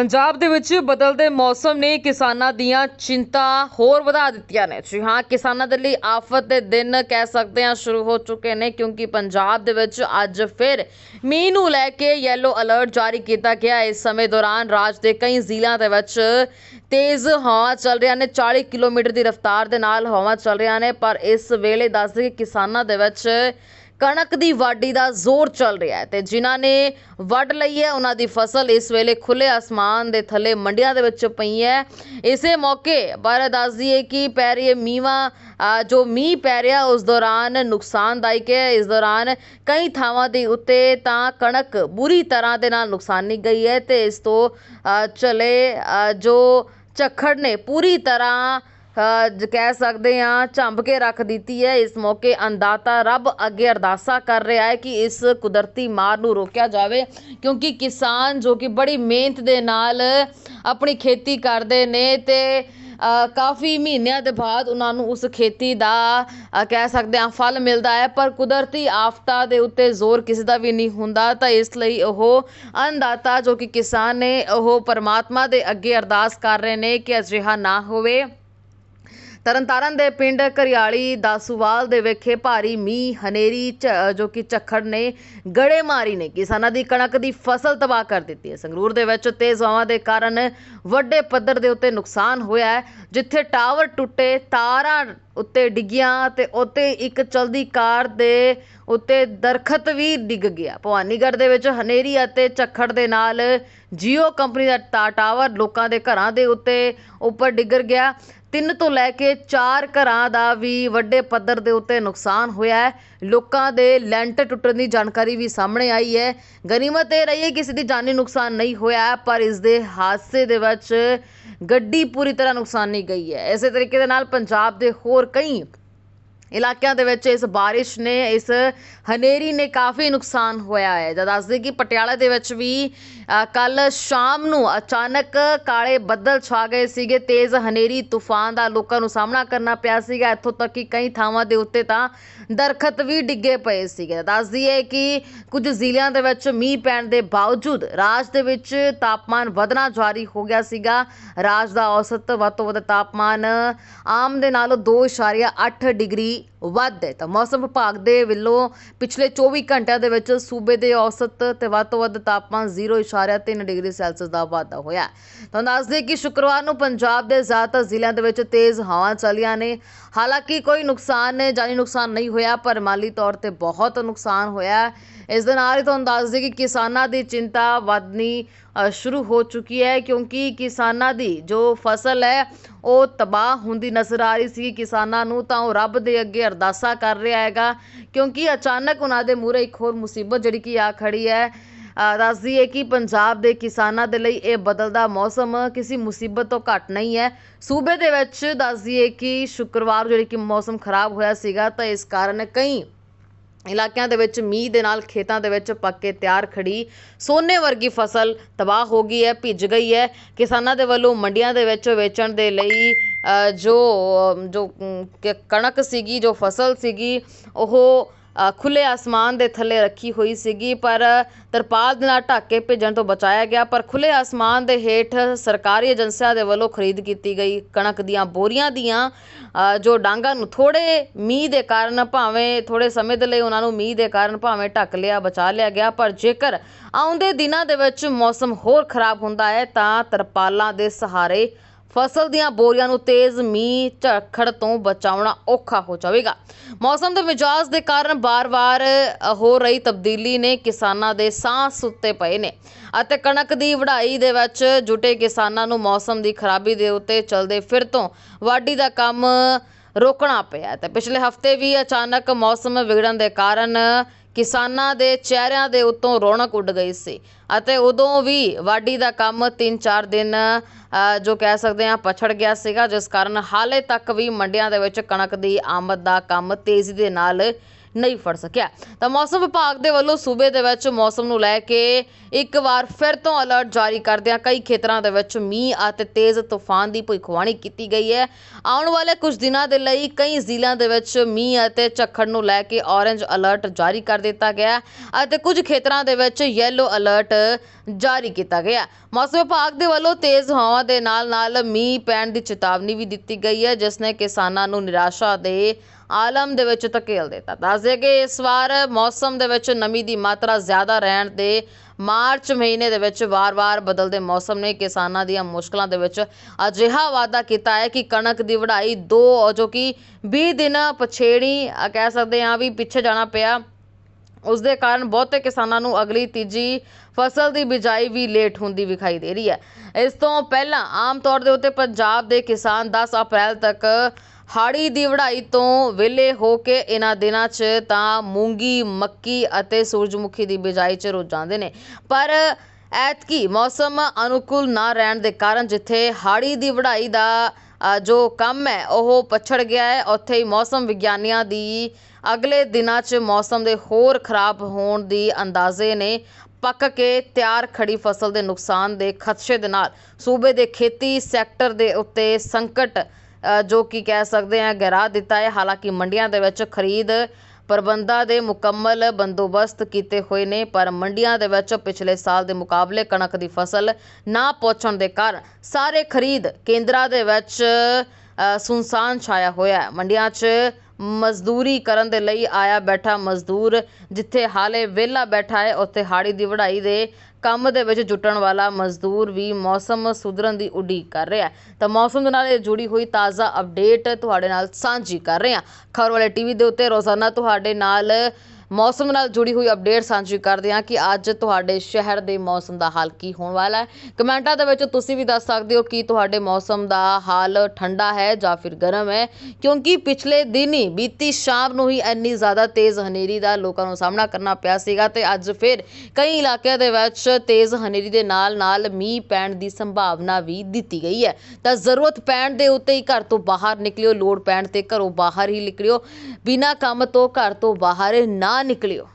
ਪੰਜਾਬ ਦੇ ਵਿੱਚ ਬਦਲਦੇ ਮੌਸਮ ਨੇ ਕਿਸਾਨਾਂ ਦੀਆਂ ਚਿੰਤਾ ਹੋਰ ਵਧਾ ਦਿੱਤੀਆਂ ਨੇ। ਜੀ ਹਾਂ, ਕਿਸਾਨਾਂ ਦੇ ਲਈ ਆਫਤ ਦੇ ਦਿਨ ਕਹਿ ਸਕਦੇ ਹਾਂ ਸ਼ੁਰੂ ਹੋ ਚੁੱਕੇ ਨੇ ਕਿਉਂਕਿ ਪੰਜਾਬ ਦੇ ਵਿੱਚ ਅੱਜ ਫਿਰ ਮੀਂਹ ਨੂੰ ਲੈ ਕੇ ਯੈਲੋ ਅਲਰਟ ਜਾਰੀ ਕੀਤਾ ਗਿਆ। ਇਸ ਸਮੇਂ ਦੌਰਾਨ ਰਾਜ ਦੇ ਕਈ ਜ਼ਿਲ੍ਹਿਆਂ ਦੇ ਵਿੱਚ ਤੇਜ਼ ਹਵਾ ਚੱਲ ਰਹੀਆਂ ਨੇ। 40 ਕਿਲੋਮੀਟਰ ਦੀ ਰਫ਼ਤਾਰ ਦੇ ਨਾਲ ਹਵਾ ਚੱਲ ਰਹੀਆਂ ਨੇ, ਪਰ ਇਸ ਵੇਲੇ ਦੱਸ ਕਿ ਕਿਸਾਨਾਂ ਦੇ ਵਿੱਚ ਕਣਕ ਦੀ ਵਾਢੀ ਦਾ ਜ਼ੋਰ ਚੱਲ ਰਿਹਾ ਹੈ ਤੇ ਜਿਨ੍ਹਾਂ ਨੇ ਵੱਢ ਲਈ ਹੈ, ਉਹਨਾਂ ਦੀ ਫਸਲ ਇਸ ਵੇਲੇ ਖੁੱਲੇ ਆਸਮਾਨ ਦੇ ਥੱਲੇ ਮੰਡੀਆਂ ਦੇ ਵਿੱਚ ਪਈ ਹੈ। ਇਸੇ ਮੌਕੇ ਪਰ ਦੱਸ ਦਈਏ ਕਿ ਪੈ ਰਹੀ ਹੈ ਮੀਂਹਾਂ ਜੋ ਮੀਂਹ ਪੈ ਰਿਹਾ, ਉਸ ਦੌਰਾਨ ਨੁਕਸਾਨਦਾਇਕ ਹੈ। ਇਸ ਦੌਰਾਨ ਕਈ ਥਾਵਾਂ ਦੇ ਉੱਤੇ ਤਾਂ ਕਣਕ ਬੁਰੀ ਤਰ੍ਹਾਂ ਦੇ ਨਾਲ ਨੁਕਸਾਨੀ ਗਈ ਹੈ ਤੇ ਇਸ ਤੋਂ ਚਲੇ ਜੋ ਝੱਖੜ ਨੇ ਪੂਰੀ ਤਰ੍ਹਾਂ ਕਹਿ ਸਕਦੇ ਹਾਂ, ਝੰਬ ਕੇ ਰੱਖ ਦਿੱਤੀ ਹੈ। ਇਸ ਮੌਕੇ ਅੰਨਦਾਤਾ ਰੱਬ ਅੱਗੇ ਅਰਦਾਸਾਂ ਕਰ ਰਿਹਾ ਹੈ ਕਿ ਇਸ ਕੁਦਰਤੀ ਮਾਰ ਨੂੰ ਰੋਕਿਆ ਜਾਵੇ, ਕਿਉਂਕਿ ਕਿਸਾਨ ਜੋ ਕਿ ਬੜੀ ਮਿਹਨਤ ਦੇ ਨਾਲ ਆਪਣੀ ਖੇਤੀ ਕਰਦੇ ਨੇ ਤੇ ਕਾਫੀ ਮਹੀਨਿਆਂ ਦੇ ਬਾਅਦ ਉਹਨਾਂ ਨੂੰ ਉਸ ਖੇਤੀ ਦਾ ਕਹਿ ਸਕਦੇ ਹਾਂ, ਫਲ ਮਿਲਦਾ ਹੈ। ਪਰ ਕੁਦਰਤੀ ਆਫਤਾਂ ਦੇ ਉੱਤੇ ਜ਼ੋਰ ਕਿਸੇ ਦਾ ਵੀ ਨਹੀਂ ਹੁੰਦਾ, ਤਾਂ ਇਸ ਲਈ ਉਹ ਅੰਨਦਾਤਾ ਜੋ ਕਿ ਕਿਸਾਨ ਨੇ, ਉਹ ਪਰਮਾਤਮਾ ਦੇ ਅੱਗੇ ਅਰਦਾਸ ਕਰ ਰਹੇ ਨੇ ਕਿ ਅਜਿਹਾ ਨਾ ਹੋਵੇ। ਤਰਨਤਾਰਨ ਦੇ ਪਿੰਡ ਕਰਿਆਲੀ ਦਾਸੂਵਾਲ ਦੇ ਵਿਖੇ ਭਾਰੀ ਮੀਂਹ, ਹਨੇਰੀ ਝ- ਜੋ ਕਿ ਝੱਖੜ ਨੇ ਗੜੇਮਾਰੀ ਨੇ। ਕਿਸਾਨਾਂ ਦੀ ਕਣਕ ਦੀ ਫਸਲ ਤਬਾਹ ਕਰ ਦਿੱਤੀ ਹੈ। ਸੰਗਰੂਰ ਦੇ ਵਿੱਚ ਤੇਜ਼ ਹਵਾਵਾਂ ਦੇ ਕਾਰਨ ਵੱਡੇ ਪੱਧਰ ਦੇ ਉੱਤੇ ਨੁਕਸਾਨ ਹੋਇਆ ਹੈ, ਜਿੱਥੇ ਟਾਵਰ ਟੁੱਟੇ, ਤਾਰਾਂ ਉੱਤੇ ਡਿੱਗੀਆਂ ਅਤੇ ਉੱਤੇ ਇੱਕ ਚਲਦੀ ਕਾਰ ਦੇ ਉੱਤੇ ਦਰਖਤ ਵੀ ਡਿੱਗ ਗਿਆ। ਭਵਾਨੀਗੜ੍ਹ ਦੇ ਵਿੱਚ ਹਨੇਰੀ ਅਤੇ ਝੱਖੜ ਦੇ ਨਾਲ ਜੀਓ ਕੰਪਨੀ ਦਾ ਟਾ- ਟਾਵਰ ਲੋਕਾਂ ਦੇ ਘਰਾਂ ਦੇ ਉੱਤੇ ਉੱਪਰ ਡਿੱਗਰ ਗਿਆ। ਤਿੰਨ ਤੋਂ ਲੈ ਕੇ ਚਾਰ ਘਰਾਂ ਦਾ ਵੀ ਵੱਡੇ ਪੱਧਰ ਦੇ ਉੱਤੇ ਨੁਕਸਾਨ ਹੋਇਆ ਲੋਕਾਂ ਦੇ ਲੈਂਟਰ ਟੁੱਟਣ ਦੀ ਜਾਣਕਾਰੀ ਵੀ ਸਾਹਮਣੇ ਆਈ ਹੈ। ਗਨੀਮਤ ਇਹ ਰਹੀ ਹੈ ਕਿਸੇ ਦੀ ਜਾਨੀ ਨੁਕਸਾਨ ਨਹੀਂ ਹੋਇਆ, ਪਰ ਇਸ ਦੇ ਹਾਦਸੇ ਦੇ ਵਿੱਚ ਗੱਡੀ ਪੂਰੀ ਤਰ੍ਹਾਂ ਨੁਕਸਾਨੀ ਗਈ ਹੈ। ਇਸੇ ਤਰੀਕੇ ਦੇ ਨਾਲ ਪੰਜਾਬ ਦੇ ਹੋਰ ਕਈ ਇਲਾਕਿਆਂ ਦੇ ਵਿੱਚ ਇਸ ਬਾਰਿਸ਼ ਨੇ, ਇਸ ਹਨੇਰੀ ਨੇ ਕਾਫੀ ਨੁਕਸਾਨ ਹੋਇਆ ਹੈ। ਜਦ ਦੱਸਦੇ ਕਿ ਪਟਿਆਲਾ ਦੇ ਵਿੱਚ ਵੀ ਕੱਲ ਸ਼ਾਮ ਨੂੰ ਅਚਾਨਕ ਕਾਲੇ ਬੱਦਲ ਛਾ ਗਏ ਸੀਗੇ। ਤੇਜ਼ ਹਨੇਰੀ, ਤੂਫਾਨ ਦਾ ਲੋਕਾਂ ਨੂੰ ਸਾਹਮਣਾ ਕਰਨਾ ਪਿਆ ਸੀਗਾ। ਇੱਥੋਂ ਤੱਕ ਕਿ ਕਈ ਥਾਵਾਂ ਦੇ ਉੱਤੇ ਤਾਂ ਦਰਖਤ ਵੀ ਡਿੱਗੇ ਪਏ ਸੀਗੇ। ਦੱਸ ਦਈਏ ਕਿ ਕੁਝ ਜ਼ਿਲ੍ਹਿਆਂ ਦੇ ਵਿੱਚ ਮੀਂਹ ਪੈਣ ਦੇ ਬਾਵਜੂਦ ਰਾਜ ਦੇ ਵਿੱਚ ਤਾਪਮਾਨ ਵਧਣਾ ਜਾਰੀ ਹੋ ਗਿਆ ਸੀਗਾ। ਰਾਜ ਦਾ ਔਸਤ ਵੱਧ ਤੋਂ ਵੱਧ ਤਾਪਮਾਨ ਆਮ ਦੇ ਨਾਲੋਂ 2.8 ਡਿਗਰੀ ਵੱਧ ਹੈ। ਤਾਂ ਮੌਸਮ ਵਿਭਾਗ ਦੇ ਵੱਲੋਂ ਪਿਛਲੇ 24 ਘੰਟਿਆਂ ਦੇ ਵਿੱਚ ਸੂਬੇ ਦੇ ਔਸਤ ਤੇ ਵੱਧ ਤੋਂ ਵੱਧ ਤਾਪਮਾਨ 0.3 ਡਿਗਰੀ ਸੈਲਸੀਅਸ ਦਾ ਵਾਧਾ ਹੋਇਆ ਹੈ। ਤਾਂ ਦੱਸ ਕਿ ਸ਼ੁੱਕਰਵਾਰ ਨੂੰ ਪੰਜਾਬ ਦੇ ਜ਼ਿਆਦਾਤਰ ਜ਼ਿਲ੍ਹਿਆਂ ਦੇ ਵਿੱਚ ਤੇਜ਼ ਹਵਾਵਾਂ ਚੱਲੀਆਂ ਨੇ। ਹਾਲਾਂਕਿ ਕੋਈ ਨੁਕਸਾਨ ਜਾਨੀ ਨੁਕਸਾਨ ਨਹੀਂ ਹੋਇਆ, ਪਰ ਮਾਲੀ ਤੌਰ ਤੇ ਬਹੁਤ ਨੁਕਸਾਨ ਹੋਇਆ ਇਸ ਦੇ ਨਾਲ ਹੀ ਤੁਹਾਨੂੰ ਦੱਸ ਦਈਏ ਕਿ ਕਿਸਾਨਾਂ ਦੀ ਚਿੰਤਾ ਵਧਣੀ ਸ਼ੁਰੂ ਹੋ ਚੁੱਕੀ ਹੈ ਕਿਉਂਕਿ ਕਿਸਾਨਾਂ ਦੀ ਜੋ ਫਸਲ ਹੈ ਉਹ ਤਬਾਹ ਹੁੰਦੀ ਨਜ਼ਰ ਆ ਰਹੀ ਸੀ। ਕਿਸਾਨਾਂ ਨੂੰ ਤਾਂ ਉਹ ਰੱਬ ਦੇ ਅੱਗੇ ਅਰਦਾਸਾਂ ਕਰ ਰਿਹਾ ਹੈਗਾ ਕਿਉਂਕਿ ਅਚਾਨਕ ਉਹਨਾਂ ਦੇ ਮੂਹਰੇ ਇੱਕ ਹੋਰ ਮੁਸੀਬਤ ਜਿਹੜੀ ਕਿ ਆ ਖੜੀ ਹੈ। ਅ, ਦੱਸ ਕਿ ਪੰਜਾਬ ਦੇ ਕਿਸਾਨਾਂ ਦੇ ਲਈ ਇਹ ਬਦਲਦਾ ਮੌਸਮ ਕਿਸੇ ਮੁਸੀਬਤ ਤੋਂ ਘੱਟ ਨਹੀਂ ਹੈ। ਸੂਬੇ ਦੇ ਵਿੱਚ ਦੱਸ ਦਈਏ ਕਿ ਸ਼ੁੱਕਰਵਾਰ ਜਿਹੜੀ ਕਿ ਮੌਸਮ ਖਰਾਬ ਹੋਇਆ ਸੀਗਾ ਤਾਂ ਇਸ ਕਾਰਨ ਕਈ ਇਲਾਕਿਆਂ ਦੇ ਵਿੱਚ ਮੀਂਹ ਦੇ ਨਾਲ ਖੇਤਾਂ ਦੇ ਵਿੱਚ ਪੱਕ ਕੇ ਤਿਆਰ ਖੜੀ ਸੋਨੇ ਵਰਗੀ ਫਸਲ ਤਬਾਹ ਹੋ ਗਈ ਹੈ, ਭਿੱਜ ਗਈ ਹੈ। ਕਿਸਾਨਾਂ ਦੇ ਵੱਲੋਂ ਮੰਡੀਆਂ ਦੇ ਵਿੱਚ ਵੇਚਣ ਦੇ ਲਈ ਜੋ ਜੋ ਕਣਕ ਸੀਗੀ, ਜੋ ਫਸਲ ਸੀਗੀ, ਉਹ ਖੁੱਲੇ ਆਸਮਾਨ ਦੇ ਥੱਲੇ ਰੱਖੀ ਹੋਈ ਸੀਗੀ, ਪਰ ਤਰਪਾਲ ਦੇ ਨਾਲ ਢੱਕ ਕੇ ਭੇਜਣ ਤੋਂ ਬਚਾਇਆ ਗਿਆ, ਪਰ ਖੁੱਲੇ ਆਸਮਾਨ ਦੇ ਹੇਠ ਸਰਕਾਰੀ ਏਜੰਸੀਆਂ ਦੇ ਵੱਲੋਂ ਖਰੀਦ ਕੀਤੀ ਗਈ ਕਣਕ ਦੀਆਂ ਬੋਰੀਆਂ ਦੀਆਂ ਜੋ ਡਾਂਗਾਂ ਨੂੰ ਥੋੜੇ ਮੀਂਹ ਦੇ ਕਾਰਨ ਭਾਵੇਂ ਥੋੜੇ ਸਮੇਂ ਦੇ ਲਈ ਉਹਨਾਂ ਨੂੰ ਮੀਂਹ ਦੇ ਕਾਰਨ ਭਾਵੇਂ ਢੱਕ ਲਿਆ, ਬਚਾ ਲਿਆ ਗਿਆ, ਪਰ ਜੇਕਰ ਆਉਂਦੇ ਦਿਨਾਂ ਦੇ ਵਿੱਚ ਮੌਸਮ ਹੋਰ ਖਰਾਬ ਹੁੰਦਾ ਹੈ ਤਾਂ ਤਰਪਾਲਾਂ ਦੇ ਸਹਾਰੇ ਫਸਲ ਦੀਆਂ ਬੋਰੀਆਂ ਨੂੰ ਤੇਜ਼ ਮੀਂਹ, ਝੱਖੜ ਤੋਂ ਬਚਾਉਣਾ ਔਖਾ ਹੋ ਜਾਵੇਗਾ। ਮੌਸਮ ਦੇ ਮਿਜਾਜ਼ ਦੇ ਕਾਰਨ ਬਾਰ-ਬਾਰ ਹੋ ਰਹੀ ਤਬਦੀਲੀ ਨੇ ਕਿਸਾਨਾਂ ਦੇ ਸਾਹ ਸੁੱਤੇ ਪਏ ਨੇ ਅਤੇ ਕਣਕ ਦੀ ਵਢਾਈ ਦੇ ਵਿੱਚ ਜੁਟੇ ਕਿਸਾਨਾਂ ਨੂੰ ਮੌਸਮ ਦੀ ਖਰਾਬੀ ਦੇ ਉੱਤੇ ਚਲਦੇ ਫਿਰ ਤੋਂ ਵਾਢੀ ਦਾ ਕੰਮ ਰੋਕਣਾ ਪਿਆ ਤੇ ਪਿਛਲੇ ਹਫ਼ਤੇ ਵੀ ਅਚਾਨਕ ਮੌਸਮ ਵਿਗੜਨ ਦੇ ਕਾਰਨ ਕਿਸਾਨਾਂ ਦੇ ਚਿਹਰਿਆਂ ਦੇ ਉੱਤੋਂ ਰੌਣਕ ਉੱਡ ਗਈ ਸੀ। ਅਤੇ ਉਦੋਂ ਵੀ ਵਾਢੀ ਦਾ ਕੰਮ 3-4 ਦਿਨ ਅ, ਜੋ ਕਹਿ ਸਕਦੇ ਹਾਂ ਪਛੜ ਗਿਆ ਸੀਗਾ ਜਿਸ ਕਾਰਨ ਹਾਲੇ ਤੱਕ ਵੀ ਮੰਡੀਆਂ ਦੇ ਵਿੱਚ ਕਣਕ ਦੀ ਆਮਦ ਦਾ ਕੰਮ ਤੇਜ਼ੀ ਦੇ ਨਾਲ ਨਹੀਂ ਫੜ ਸਕਿਆ। ਤਾਂ ਮੌਸਮ ਵਿਭਾਗ ਦੇ ਵੱਲੋਂ ਸੂਬੇ ਦੇ ਵਿੱਚ ਮੌਸਮ ਨੂੰ ਲੈ ਕੇ ਇੱਕ ਵਾਰ ਫਿਰ ਤੋਂ ਅਲਰਟ ਜਾਰੀ ਕਰਦਿਆਂ ਕਈ ਖੇਤਰਾਂ ਦੇ ਵਿੱਚ ਮੀਂਹ ਅਤੇ ਤੇਜ਼ ਤੂਫਾਨ ਦੀ ਭਵਿੱਖਬਾਣੀ ਕੀਤੀ ਗਈ ਹੈ। ਆਉਣ ਵਾਲੇ ਕੁਝ ਦਿਨਾਂ ਦੇ ਲਈ ਕਈ ਜ਼ਿਲ੍ਹਿਆਂ ਦੇ ਵਿੱਚ ਮੀਂਹ ਅਤੇ ਝੱਖੜ ਨੂੰ ਲੈ ਕੇ ਔਰੇਂਜ ਅਲਰਟ ਜਾਰੀ ਕਰ ਦਿੱਤਾ ਗਿਆ ਅਤੇ ਕੁਝ ਖੇਤਰਾਂ ਦੇ ਵਿੱਚ ਯੈਲੋ ਅਲਰਟ ਜਾਰੀ ਕੀਤਾ ਗਿਆ। ਮੌਸਮ ਵਿਭਾਗ ਦੇ ਵੱਲੋਂ ਤੇਜ਼ ਹਵਾ ਦੇ ਨਾਲ-ਨਾਲ ਮੀਂਹ ਪੈਣ ਦੀ ਚੇਤਾਵਨੀ ਵੀ ਦਿੱਤੀ ਗਈ ਹੈ, ਜਿਸ ਨੇ ਕਿਸਾਨਾਂ ਨੂੰ ਨਿਰਾਸ਼ਾ ਦੇ ਆਲਮ ਦੇ ਵਿੱਚ ਧਕੇਲ ਦਿੱਤਾ। ਦੱਸਦੇ ਕਿ ਇਸ ਵਾਰ ਮੌਸਮ ਦੇ ਵਿੱਚ ਨਮੀ ਦੀ ਮਾਤਰਾ ਜ਼ਿਆਦਾ ਰਹਿਣ ਦੇ ਮਾਰਚ ਮਹੀਨੇ ਦੇ ਵਿੱਚ ਵਾਰ-ਵਾਰ ਬਦਲਦੇ ਮੌਸਮ ਨੇ ਕਿਸਾਨਾਂ ਦੀਆਂ ਮੁਸ਼ਕਲਾਂ ਦੇ ਵਿੱਚ ਅਜਿਹਾ ਵਾਅਦਾ ਕੀਤਾ ਹੈ ਕਿ ਕਣਕ ਦੀ ਵਢਾਈ ਦੋ ਜੋ ਕਿ 20 ਦਿਨ ਪਛੇੜੀ ਕਹਿ ਸਕਦੇ ਹਾਂ ਵੀ ਪਿੱਛੇ ਜਾਣਾ ਪਿਆ। ਉਸ ਦੇ ਕਾਰਨ ਬਹੁਤੇ ਕਿਸਾਨਾਂ ਨੂੰ ਅਗਲੀ ਤੀਜੀ ਫਸਲ ਦੀ ਬਿਜਾਈ ਵੀ ਲੇਟ ਹੁੰਦੀ ਵਿਖਾਈ ਦੇ ਰਹੀ ਹੈ। ਇਸ ਤੋਂ ਪਹਿਲਾਂ ਆਮ ਤੌਰ ਦੇ ਉੱਤੇ ਪੰਜਾਬ ਦੇ ਕਿਸਾਨ 10 ਅਪ੍ਰੈਲ ਤੱਕ ਹਾੜੀ ਦੀ ਵਢਾਈ ਤੋਂ ਵਿਹਲੇ ਹੋ ਕੇ ਇਹਨਾਂ ਦਿਨਾਂ 'ਚ ਤਾਂ ਮੂੰਗੀ, ਮੱਕੀ ਅਤੇ ਸੂਰਜਮੁਖੀ ਦੀ ਬਿਜਾਈ 'ਚ ਰੁੱਝ ਜਾਂਦੇ ਨੇ। ਪਰ ਐਤਕੀ ਮੌਸਮ ਅਨੁਕੂਲ ਨਾ ਰਹਿਣ ਦੇ ਕਾਰਨ ਜਿੱਥੇ ਹਾੜੀ ਦੀ ਵਢਾਈ ਦਾ ਜੋ ਕੰਮ ਹੈ, ਉਹ ਪਛੜ ਗਿਆ ਹੈ, ਉੱਥੇ ਹੀ ਮੌਸਮ ਵਿਗਿਆਨੀਆਂ ਦੀ ਅਗਲੇ ਦਿਨਾਂ 'ਚ ਮੌਸਮ ਦੇ ਹੋਰ ਖਰਾਬ ਹੋਣ ਦੀ ਅੰਦਾਜ਼ੇ ਨੇ ਪੱਕ ਕੇ ਤਿਆਰ ਖੜੀ ਫਸਲ ਦੇ ਨੁਕਸਾਨ ਦੇ ਖਦਸ਼ੇ ਦੇ ਨਾਲ। ਸੂਬੇ ਦੇ ਖੇਤੀ ਸੈਕਟਰ ਦੇ ਉੱਤੇ ਸੰਕਟ ਜੋ ਕਿ ਕਹਿ ਸਕਦੇ ਹਾਂ ਗਹਿਰਾ ਦਿੱਤਾ ਹੈ। ਹਾਲਾਂਕਿ ਮੰਡੀਆਂ ਦੇ ਵਿੱਚ ਖਰੀਦ ਪ੍ਰਬੰਧਾਂ ਦੇ ਮੁਕੰਮਲ ਬੰਦੋਬਸਤ ਕੀਤੇ ਹੋਏ ਨੇ, ਪਰ ਮੰਡੀਆਂ ਦੇ ਵਿੱਚ ਪਿਛਲੇ ਸਾਲ ਦੇ ਮੁਕਾਬਲੇ ਕਣਕ ਦੀ ਫਸਲ ਨਾ ਪਹੁੰਚਣ ਦੇ ਕਾਰਨ ਸਾਰੇ ਖਰੀਦ ਕੇਂਦਰਾਂ ਦੇ ਵਿੱਚ ਸੁਨਸਾਨ ਛਾਇਆ ਹੋਇਆ ਹੈ। ਮੰਡੀਆਂ 'ਚ ਮਜ਼ਦੂਰੀ ਕਰਨ ਦੇ ਲਈ ਆਇਆ ਬੈਠਾ ਮਜ਼ਦੂਰ, ਜਿੱਥੇ ਹਾਲੇ ਵਿਹਲਾ ਬੈਠਾ ਹੈ, ਉੱਥੇ ਹਾੜੀ ਦੀ ਵਢਾਈ ਦੇ ਕੰਮ ਦੇ ਵਿੱਚ ਜੁਟਣ ਵਾਲਾ ਮਜ਼ਦੂਰ ਵੀ ਮੌਸਮ ਸੁਧਰਨ ਦੀ ਉਡੀਕ ਕਰ ਰਿਹਾ ਹੈ। ਤਾਂ ਮੌਸਮ ਦੇ ਨਾਲ ਇਹ ਜੁੜੀ ਹੋਈ ਤਾਜ਼ਾ ਅਪਡੇਟ ਤੁਹਾਡੇ ਨਾਲ ਸਾਂਝੀ ਕਰ ਰਹੇ ਹਾਂ। ਖਬਰ ਵਾਲੇ ਟੀਵੀ ਦੇ ਉੱਤੇ ਰੋਜ਼ਾਨਾ ਤੁਹਾਡੇ ਨਾਲ ਮੌਸਮ ਨਾਲ ਜੁੜੀ ਹੋਈ ਅਪਡੇਟ ਸਾਂਝੀ ਕਰਦੇ ਹਾਂ ਕਿ ਅੱਜ ਤੁਹਾਡੇ ਸ਼ਹਿਰ ਦੇ ਮੌਸਮ ਦਾ ਹਾਲ ਕੀ ਹੋਣ ਵਾਲਾ ਹੈ। ਕਮੈਂਟਾਂ ਦੇ ਵਿੱਚ ਤੁਸੀਂ ਵੀ ਦੱਸ ਸਕਦੇ ਹੋ ਕਿ ਤੁਹਾਡੇ ਮੌਸਮ ਦਾ ਹਾਲ ਠੰਡਾ ਹੈ ਜਾਂ ਫਿਰ ਗਰਮ ਹੈ, ਕਿਉਂਕਿ ਪਿਛਲੇ ਦਿਨ ਹੀ ਬੀਤੀ ਸ਼ਾਮ ਨੂੰ ਹੀ ਇੰਨੀ ਜ਼ਿਆਦਾ ਤੇਜ਼ ਹਨੇਰੀ ਦਾ ਲੋਕਾਂ ਨੂੰ ਸਾਹਮਣਾ ਕਰਨਾ ਪਿਆ ਸੀਗਾ ਤੇ ਅੱਜ ਫਿਰ ਕਈ ਇਲਾਕਿਆਂ ਦੇ ਵਿੱਚ ਤੇਜ਼ ਹਨੇਰੀ ਦੇ ਨਾਲ ਨਾਲ ਮੀਂਹ ਪੈਣ ਦੀ ਸੰਭਾਵਨਾ ਵੀ ਦਿੱਤੀ ਗਈ ਹੈ। ਤਾਂ ਜ਼ਰੂਰਤ ਪੈਣ ਦੇ ਉੱਤੇ ਹੀ ਘਰ ਤੋਂ ਬਾਹਰ ਨਿਕਲਿਓ, ਲੋੜ ਪੈਣ ਤੇ ਘਰੋਂ ਬਾਹਰ ਹੀ ਨਿਕਲਿਓ। ਬਿਨਾਂ ਕੰਮ ਤੋਂ ਘਰ ਤੋਂ ਬਾਹਰ ਨਾ ਨਿਕਲਿਓ।